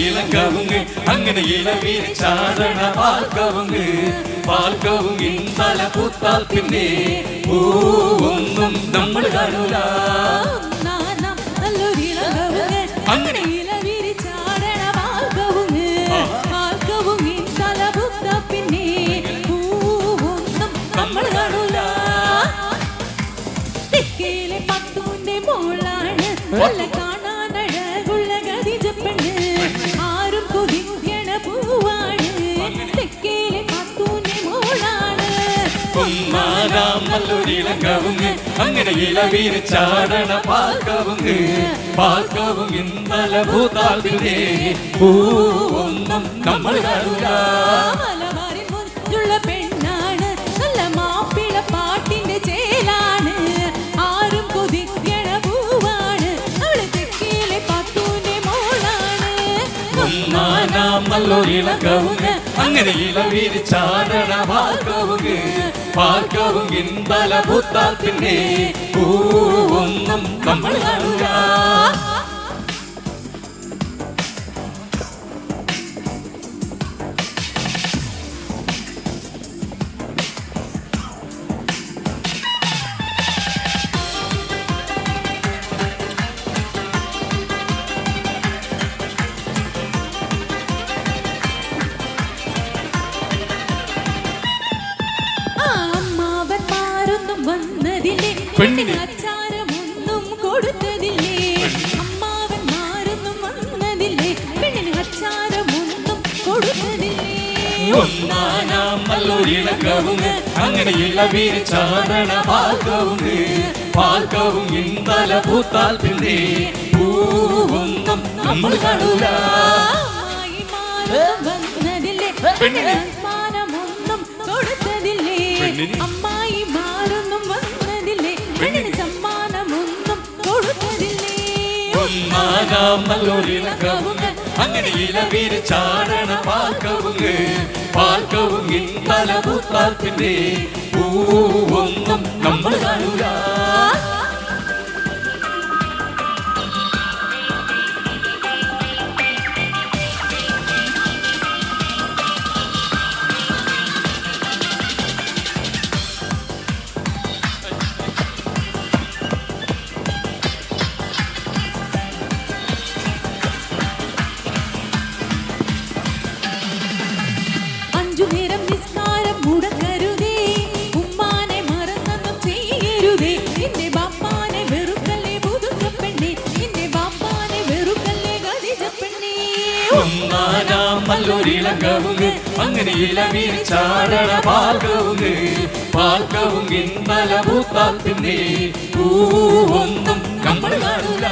ഇളങ്കവുങ്ങ് അങ്ങനെ ഇളവീരിച്ചാടണ പാൽക്കവുങ്ങ് പാൽക്കവുങ്ങിൻ തല പൂത്താൽ പിന്നെ പൂവൊന്നും നമ്മൾ കാണൂല അങ്ങനെ. ഇലവിരിച്ചാടണ വാൽക്കവുങ്ങ്. വാൽക്കവുങ്ങിൻ നല്ലൊരിളങ്കവുങ്ങ് അങ്ങനെ ഇളവീര് ചാടണ പാൽക്കവുങ്ങിൻ തല ഇന്നലെ പിന്നെ ഒന്നും നമ്മൾ കാണൂല അങ്ങനെ ഇളവീരിച്ചാടണ പാൽക്കവുങ്ങ് പാൽക്കവുങ്ങിൻ തല പൂത്താൽ പിന്നെ. പൂവൊന്നും നമ്മൾ ഒന്നാനാം അങ്ങനെ ഇളവീരിച്ചാടണ പാർക്കവും പാൽക്കവുങ്ങിൻ തല പൂത്താൽ പിന്നെ പൂവൊന്നും നമ്മൾ കാണൂല അമ്മായിമാരൊന്നും വന്നതില്ലേ സമ്മാനമൊന്നും കൊടുത്തതില്ലേ? പെണ്ണിന്? അമ്മായിമാരൊന്നും വന്നതില്ലേ? പെണ്ണിന്? സമ്മാനമൊന്നും കൊടുത്തതില്ലേ? ഒന്നാനാം അങ്ങനെ പൂവൊന്നും നമ്മൾ കാണൂല. ഒന്നാനാം നല്ലൊരിളങ്കവുങ്ങ് അങ്ങനെ ഇളവീരിച്ചാടണ പാൽക്കവുങ്ങ് പാൽക്കവുങ്ങിൻ തല പൂത്താൽ പിന്നെ പൂവൊന്നും നമ്മൾ കാണൂല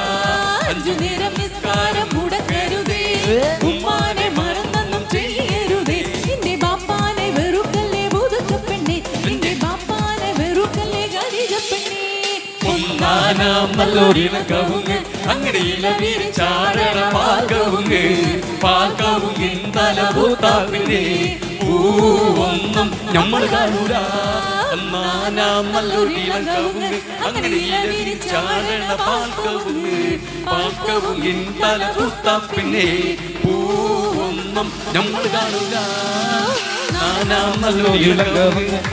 അഞ്ചു നേരം നിസ്കാരം മുടക്കരുതേ. ഉമ്മാനെ മറന്നൊന്നും ചെയ്യരുതേ. നിന്റെ ബാപ്പാനെ വെറുക്കല്ലേ പുതുക്ക പെണ്ണെ. നിന്റെ ബാപ്പാനെ വെറുക്കല്ലേ ഗതിജ പെണ്ണേ ഒന്നാനാം നല്ലൊരിളക്കവുങ്ങ് അങ്ങനെ ഇളവീരിച്ചാടണ പാൽക്കവുങ്ങ് പാൽക്കവുങ്ങിൻ തല പൂത്താൽ പിന്നെ പൂവൊന്നും നമ്മൾ കാണൂല. പിന്നെ പൂവൊന്നും നമ്മൾ കാണൂല.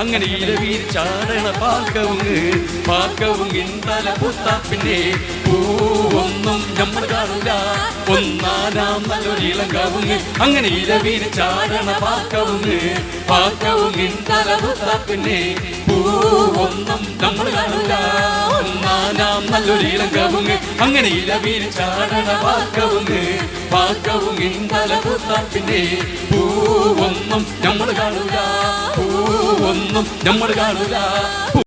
അങ്ങനെ ഇളവീരിച്ചാടണ ചാരണ പാൽക്കവുങ്ങിൻ തല ഇന്തല പൂവൊന്നും നമ്മൾ കാണൂല ഒന്നാനാം അങ്ങനെ പാൽക്കവുങ്ങിൻ തല പൂത്താൽ പിന്നെ പൂവൊന്നും നമ്മൾ കാണില്ല. ഒന്നാനാം അങ്ങനെ ഇരവീർ ചാരണ പാൽക്കവുങ്ങിൻ പൂത്താൽ പിന്നെ പൂവൊന്നും നമ്മൾ കാണൂല. പൂവൊന്നും നമ്മൾ കാണൂല.